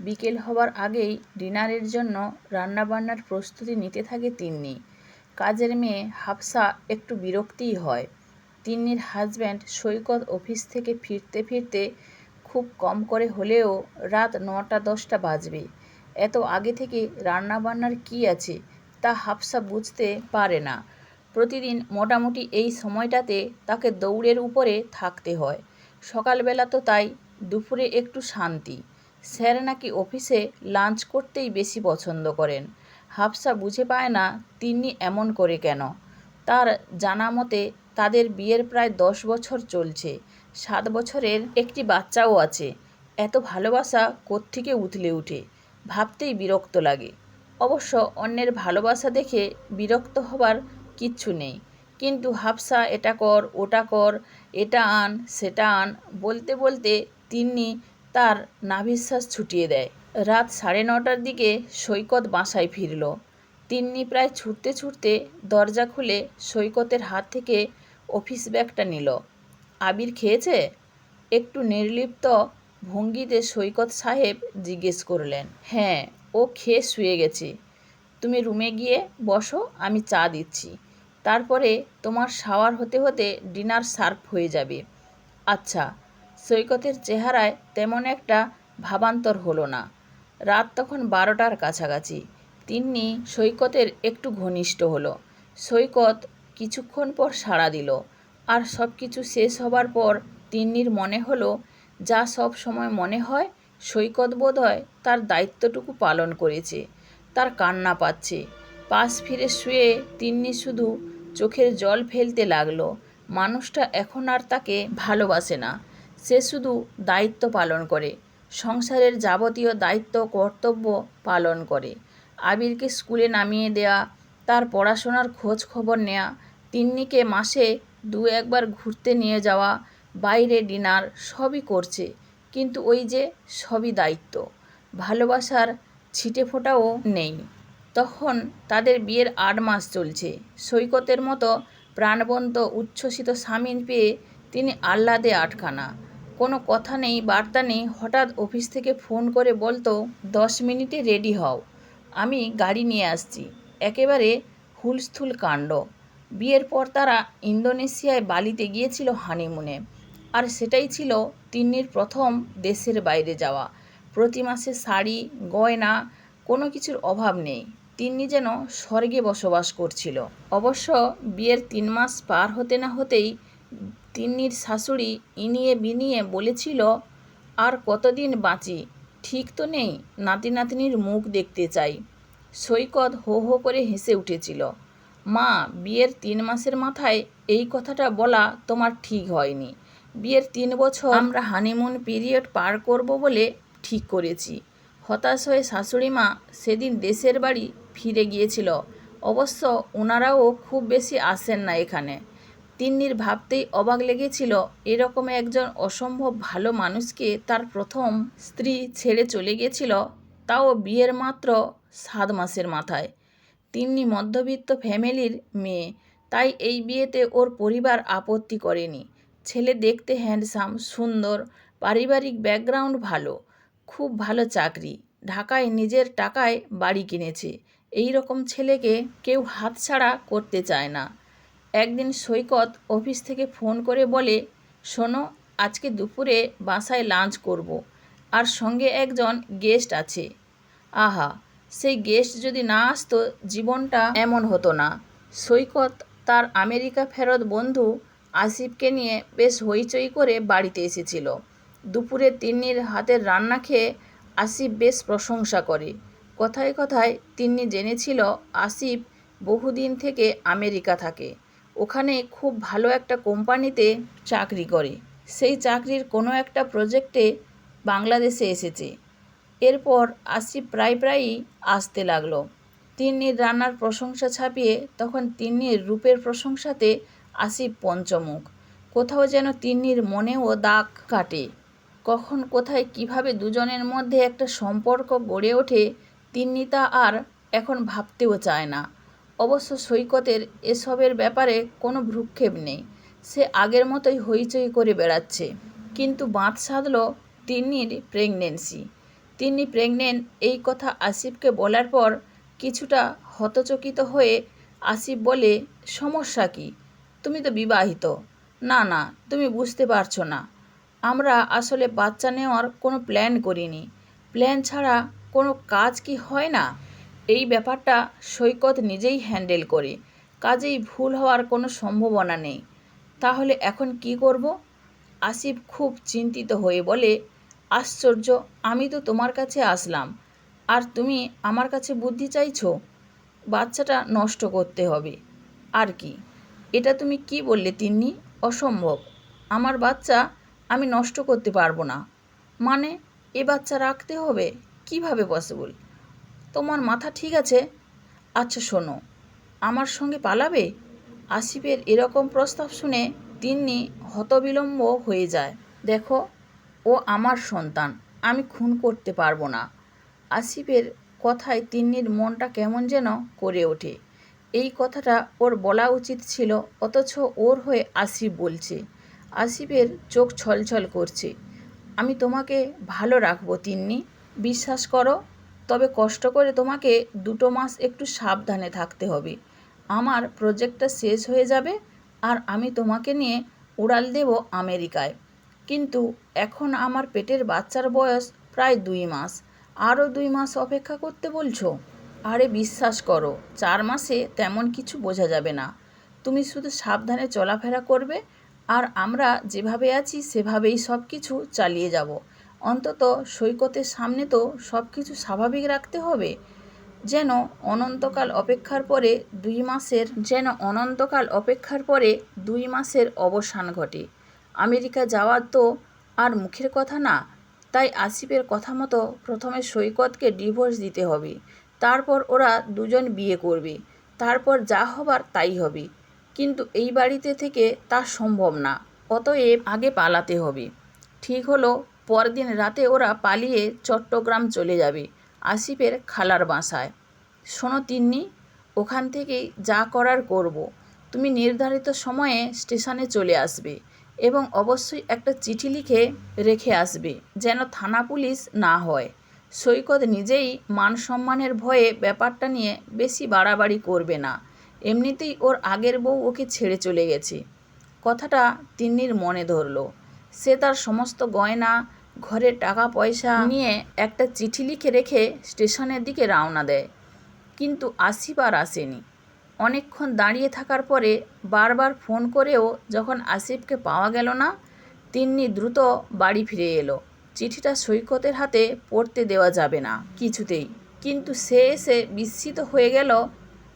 বিকেল হবার আগেই ডিনারের জন্য রান্নাবান্নার প্রস্তুতি নিতে থাকে তিন্নি। কাজের মেয়ে হাফসা একটু বিরক্তিই হয়। তিন্নির হাজব্যান্ড সৈকত অফিস থেকে ফিরতে ফিরতে খুব কম করে হলেও রাত নটা দশটা বাজবে। এত আগে থেকে রান্নাবান্নার কী আছে তা হাফসা বুঝতে পারে না। প্রতিদিন মোটামুটি এই সময়টাতে তাকে দৌড়ের উপরে থাকতে হয়। সকালবেলা তো তাই, দুপুরে একটু শান্তি। স্যার নাকি অফিসে লাঞ্চ করতেই বেশি পছন্দ করেন। হাফসা বুঝে পায় না তিনি এমন করে কেন। তার জানা মতে তাদের বিয়ের প্রায় দশ বছর চলছে। সাত বছরের একটি বাচ্চাও আছে। এত ভালোবাসা কোত্থেকে উথলে উঠে? ভাবতেই বিরক্ত লাগে। অবশ্য অন্যের ভালোবাসা দেখে বিরক্ত হবার কিচ্ছু নেই। কিন্তু হাফসা এটা কর, ওটা কর, এটা আন, সেটা আন বলতে বলতে তিন্নি তার নাভিশ্বাস ছুটিয়ে দেয়। রাত সাড়ে নটার দিকে সৈকত বাসায় ফিরল। তিন্নি প্রায় ছুটতে ছুটতে দরজা খুলে সৈকতের হাত থেকে অফিস ব্যাগটা নিল। আবির খেয়েছে? একটু নির্লিপ্ত ভঙ্গিতে সৈকত সাহেব জিজ্ঞেস করলেন হ্যাঁ ও খেয়ে শুয়ে গেছে। তুমি রুমে গিয়ে বসো, আমি চা দিচ্ছি। তারপরে তোমার শাওয়ার হতে হতে ডিনার সার্ভ হয়ে যাবে। আচ্ছা সৈকতের চেহারায় তেমন একটা ভাবান্তর হলো না। রাত তখন বারোটার কাছাকাছি। তিন্নি সৈকতের একটু ঘনিষ্ঠ হলো। সৈকত কিছুক্ষণ পর সাড়া দিল। আর সব কিছু শেষ হবার পর তিন্নির মনে হলো, যা সব সময় মনে হয়, সৈকত বোধহয় তার দায়িত্বটুকু পালন করেছে। তার কান্না পাচ্ছে। পাশ ফিরে শুয়ে তিন্নি শুধু চোখের জল ফেলতে লাগল। মানুষটা এখন আর তাকে ভালোবাসে না। সে শুধু দায়িত্ব পালন করে। সংসারের যাবতীয় দায়িত্ব কর্তব্য পালন করে। আবিরকে স্কুলে নামিয়ে দেয়া, তার পড়াশোনার খোঁজ খবর নেয়া, তিন্নিকে মাসে দু একবার ঘুরতে নিয়ে যাওয়া, বাইরে ডিনার সবই করছে। কিন্তু ওই যে সবই দায়িত্ব। ভালোবাসার ছিটে ফোটাও নেই। তখন তাদের বিয়ের আট মাস চলছে। সৈকতের মতো প্রাণবন্ত উচ্ছ্বসিত স্বামী পেয়ে তিনি আহ্লাদে আটখানা। কোনো কথা নেই, বার্তা নেই, হঠাৎ অফিস থেকে ফোন করে বলতো, দশ মিনিটে রেডি হও, আমি গাড়ি নিয়ে আসছি। একেবারে হুলস্থুল কাণ্ড। বিয়ের পর তারা ইন্দোনেশিয়ায় বালিতে গিয়েছিল হানিমুনে। আর সেটাই ছিল তিন্নির প্রথম দেশের বাইরে যাওয়া। প্রতি মাসে শাড়ি, গয়না, কোনো কিছুর অভাব নেই। তিন্নি যেন স্বর্গে বসবাস করছিল। অবশ্য বিয়ের তিন মাস পার হতে না হতেই তিন্নির শাশুড়ি ইনিয়ে বিনিয়ে বলেছিল, আর কতদিন বাঁচি? ঠিক তো নেই, নাতি নাতনির মুখ দেখতে চাই। সৈকত হো হো করে হেসে উঠেছিল, মা, বিয়ের তিন মাসের মাথায় এই কথাটা বলা তোমার ঠিক হয়নি। বিয়ের তিন বছর আমরা হানিমুন পিরিয়ড পার করব বলে ঠিক করেছি। হতাশ হয়ে শাশুড়ি মা সেদিন দেশের বাড়ি ফিরে গিয়েছিল। অবশ্য ওনারাও খুব বেশি আসেন না এখানে। তিন্নির ভাবতেই অবাক লেগেছিল, এরকম একজন অসম্ভব ভালো মানুষকে তার প্রথম স্ত্রী ছেড়ে চলে গেছিল, তাও বিয়ের মাত্র সাত মাসের মাথায়। তিন্নি মধ্যবিত্ত ফ্যামিলির মেয়ে, তাই এই বিয়েতে ওর পরিবার আপত্তি করেনি। ছেলে দেখতে হ্যান্ডসাম, সুন্দর, পারিবারিক ব্যাকগ্রাউন্ড ভালো, খুব ভালো চাকরি, ঢাকায় নিজের টাকায় বাড়ি কিনেছে। এই রকম ছেলেকে কেউ হাতছাড়া করতে চায় না। একদিন সৈকত অফিস থেকে ফোন করে বলে, শোনো, আজকে দুপুরে বাসায় লাঞ্চ করব। আর সঙ্গে একজন গেস্ট আছে। আহা, সেই গেস্ট যদি না আসতো জীবনটা এমন হতো না। সৈকত তার আমেরিকা ফেরত বন্ধু আসিফকে নিয়ে বেশ হইচই করে বাড়িতে এসেছিল। দুপুরে তিন্নির হাতের রান্না খেয়ে আসিফ বেশ প্রশংসা করে। কথায় কথায় তিন্নি জেনেছিল আসিফ বহুদিন থেকে আমেরিকা থাকে। ওখানে খুব ভালো একটা কোম্পানিতে চাকরি করে। সেই চাকরির কোনো একটা প্রজেক্টে বাংলাদেশে এসেছে। এরপর আসিফ প্রায় প্রায়ই আসতে লাগল। তিন্নির রান্নার প্রশংসা ছাপিয়ে তখন তিন্নির রূপের প্রশংসাতে আসিফ পঞ্চমুখ। কোথাও যেন তিন্নির মনেও দাগ কাটে। কখন কোথায় কীভাবে দুজনের মধ্যে একটা সম্পর্ক গড়ে ওঠে তিন্নি তা আর এখন ভাবতেও চায় না। অবশ্য সৈকতের এসবের ব্যাপারে কোনো ভ্রুক্ষেপ নেই। সে আগের মতোই হইচই করে বেড়াচ্ছে। কিন্তু বাঁধ সাধল তিন্নির প্রেগনেন্সি তিনি প্রেগনেন্ট এই কথা আসিফকে বলার পর কিছুটা হতচকিত হয়ে, আসিফ বলে, সমস্যা কি? তুমি তো বিবাহিত। না না, তুমি বুঝতে পারছ না। আমরা আসলে বাচ্চা নেওয়ার কোনো প্ল্যান করিনি। প্ল্যান ছাড়া কোনো কাজ কি হয় না? এই ব্যাপারটা সৈকত নিজেই হ্যান্ডেল করে। কাজেই ভুল হওয়ার কোনো সম্ভাবনা নেই। তাহলে এখন কি করব? আসিফ খুব চিন্তিত হয়ে বলে, আশ্চর্য, আমি তো তোমার কাছে আসলাম। আর তুমি আমার কাছে বুদ্ধি চাইছো? বাচ্চাটা নষ্ট করতে হবে। আর কি? এটা তুমি কি বললে তিন্নি? অসম্ভব। আমার বাচ্চা আমি নষ্ট করতে পারব না। মানে এ বাচ্চা রাখতে হবে? কীভাবে পসিবল তোমার মাথা ঠিক আছে? আচ্ছা শোনো। আমার সঙ্গে পালাবে? আসিফের এরকম প্রস্তাব শুনে তিন্নি হতবিলম্ব হয়ে যায়। দেখো, ও আমার সন্তান, আমি খুন করতে পারব না। আসিফের কথায় তিন্নির মনটা কেমন যেন করে ওঠে। এই কথাটা ওর বলা উচিত ছিল, অথচ ওর হয়ে আসিফ বলছে। আসিফের চোখ ছলছল করছে। আমি তোমাকে ভালো রাখব, তিন্নি। বিশ্বাস করো তবে কষ্ট করে তোমাকে দুটো মাস একটু সাবধানে থাকতে হবে। আমার প্রজেক্টটা শেষ হয়ে যাবে আর আমি তোমাকে নিয়ে উড়াল দেব আমেরিকায়। কিন্তু এখন আমার পেটের বাচ্চার বয়স প্রায় দুই মাস। আরও দুই মাস অপেক্ষা করতে বলছো? আরে বিশ্বাস করো, চার মাসে তেমন কিছু বোঝা যাবে না। তুমি শুধু সাবধানে চলাফেরা করবে আর আমরা যেভাবে আছি সেভাবেই সব কিছু চালিয়ে যাব। অন্তত সৈকতের সামনে তো সব কিছু স্বাভাবিক রাখতে হবে। যেন অনন্তকাল অপেক্ষার পরে দুই মাসের, যেন অনন্তকাল অপেক্ষার পরে দুই মাসের অবসান ঘটে। আমেরিকা যাওয়ার তো আর মুখের কথা না, তাই আসিফের কথা মতো প্রথমে সৈকতকে ডিভোর্স দিতে হবে। তারপর ওরা দুজন বিয়ে করবে। তারপর যা হবার তাই হবে। কিন্তু এই বাড়িতে থেকে তা সম্ভব না, অতএব আগে পালাতে হবে। ঠিক হলো পরদিন রাতে ওরা পালিয়ে চট্টগ্রাম চলে যাবে আসিফের খালার বাসায়। শোনো তিন্নি, ওখান থেকেই যা করার করব। তুমি নির্ধারিত সময়ে স্টেশনে চলে আসবে এবং অবশ্যই একটা চিঠি লিখে রেখে আসবে যেন থানা পুলিশ না হয়। সৈকত নিজেই মান সম্মানের ভয়ে ব্যাপারটা নিয়ে বেশি বাড়াবাড়ি করবে না। এমনিতেই ওর আগের বউ ওকে ছেড়ে চলে গেছে। কথাটা তিন্নির মনে ধরলো। সে তার সমস্ত গয়না ঘরের টাকা পয়সা নিয়ে একটা চিঠি লিখে রেখে স্টেশনের দিকে রওনা দেয়। কিন্তু আসিফ আর আসেনি। অনেকক্ষণ দাঁড়িয়ে থাকার পরে বারবার ফোন করেও যখন আসিফকে পাওয়া গেল না, তিন্নি দ্রুত বাড়ি ফিরে এলো। চিঠিটা সৈকতের হাতে পড়তে দেওয়া যাবে না কিছুতেই। কিন্তু সে এসে বিস্মিত হয়ে গেল।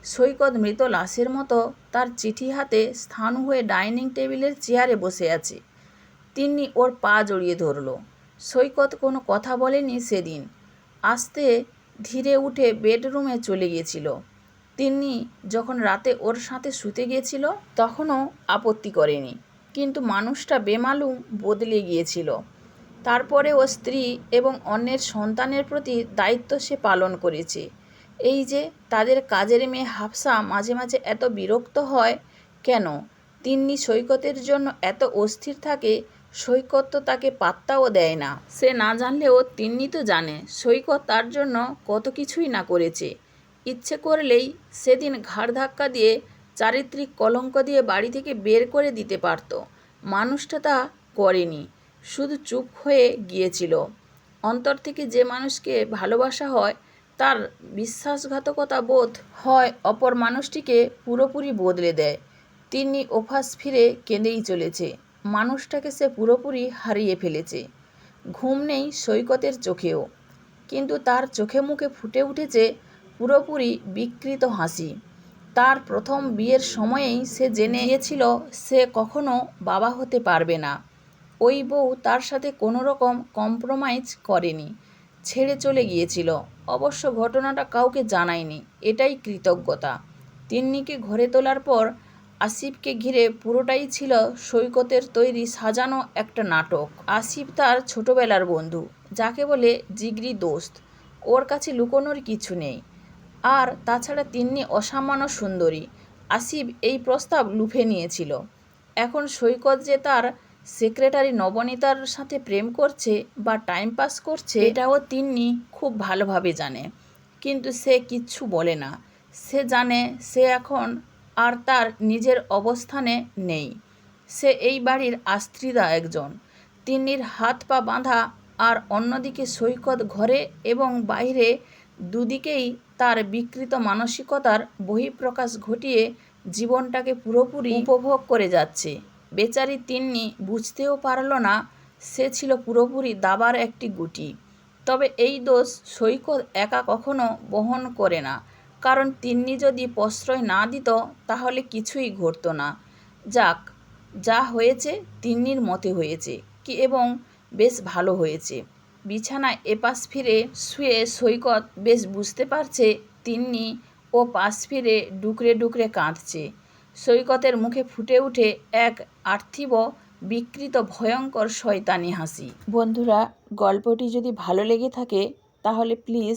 সৈকত মৃত লাশের মতো তার চিঠি হাতে স্থান হয়ে ডাইনিং টেবিলের চেয়ারে বসে আছে। তিন্নি ওর পা জড়িয়ে ধরল। সৈকত কোনো কথা বলেনি সেদিন। আস্তে ধীরে উঠে বেডরুমে চলে গিয়েছিল। তিনি যখন রাতে ওর সাথে শুতে গিয়েছিল, তখনও আপত্তি করেনি। কিন্তু মানুষটা বেমালুম বদলে গিয়েছিল। তারপরে ও স্ত্রী এবং অন্যের সন্তানের প্রতি দায়িত্ব সে পালন করেছে। এই যে তাদের কাজের মেয়ে হাফসা মাঝে মাঝে এত বিরক্ত হয় কেন? তিন্নি সৈকতের জন্য এত অস্থির থাকে সৈকত তো তাকে পাত্তাও দেয় না। সে না জানলেও তিন্নি তো জানে, সৈকত তার জন্য কত কিছুই না করেছে। ইচ্ছে করলেই সেদিন ঘাড় ধাক্কা দিয়ে চারিত্রিক কলঙ্ক দিয়ে বাড়ি থেকে বের করে দিতে পারত। মানুষটা তা করেনি, শুধু চুপ হয়ে গিয়েছিল। অন্তর থেকে যে মানুষকে ভালোবাসা হয়, তার বিশ্বাসঘাতকতা বোধ হয় অপর মানুষটিকে পুরোপুরি বদলে দেয়। তিনি ওফাস ফিরে কেঁদেই চলেছে। মানুষটাকে সে পুরোপুরি হারিয়ে ফেলেছে। ঘুম নেই সৈকতের চোখেও। কিন্তু তার চোখে মুখে ফুটে উঠেছে পুরোপুরি বিকৃত হাসি। তার প্রথম বিয়ের সময়েই সে জেনে গিয়েছিল সে কখনো বাবা হতে পারবে না। ওই বউ তার সাথে কোনো রকম কম্প্রোমাইজ করেনি। ছেড়ে চলে গিয়েছিল। অবশ্য ঘটনাটা কাউকে জানায়নি। এটাই কৃতজ্ঞতা। তিন্নিকে ঘরে তোলার পর আসিফকে ঘিরে পুরোটাই ছিল সৈকতের তৈরি সাজানো একটা নাটক। আসিফ তার ছোটবেলার বন্ধু, যাকে বলে জিগরি দোস্ত। ওর কাছে লুকোনোর কিছু নেই। আর তাছাড়া তিন্নি অসামান্য সুন্দরী। আসিফ এই প্রস্তাব লুফে নিয়েছিল। এখন সৈকত যে তার সেক্রেটারি নবনীতার সাথে প্রেম করছে বা টাইম পাস করছে, এটাও তিন্নি খুব ভালোভাবে জানে। কিন্তু সে কিচ্ছু বলে না। সে জানে সে এখন আর তার নিজের অবস্থানে নেই। সে এই বাড়ির আস্ত্রিদা একজন। তিন্নির হাত পা বাঁধা আর অন্যদিকে সৈকত ঘরে এবং বাইরে দুদিকেই তার বিকৃত মানসিকতার বহিঃপ্রকাশ ঘটিয়ে জীবনটাকে পুরোপুরি উপভোগ করে যাচ্ছে। বেচারি তিন্নি বুঝতেও পারল না, সে ছিল পুরোপুরি দাবার একটি গুটি। তবে এই দোষ সৈকত একা কখনো বহন করে না। কারণ তিন্নি যদি প্রশ্রয় না দিত, তাহলে কিছুই ঘটতো না। যাক, যা হয়েছে তিন্নির মতে হয়েছে, কি এবং বেশ ভালো হয়েছে। বিছানায় এপাশ ফিরে শুয়ে সৈকত বেশ বুঝতে পারছে তিন্নি ও পাশ ফিরে ডুকরে ডুকরে কাঁদছে। সৈকতের মুখে ফুটে উঠে এক আর্থিব, বিকৃত, ভয়ঙ্কর শয়তানি হাসি। বন্ধুরা, গল্পটি যদি ভালো লেগে থাকে, তাহলে প্লিজ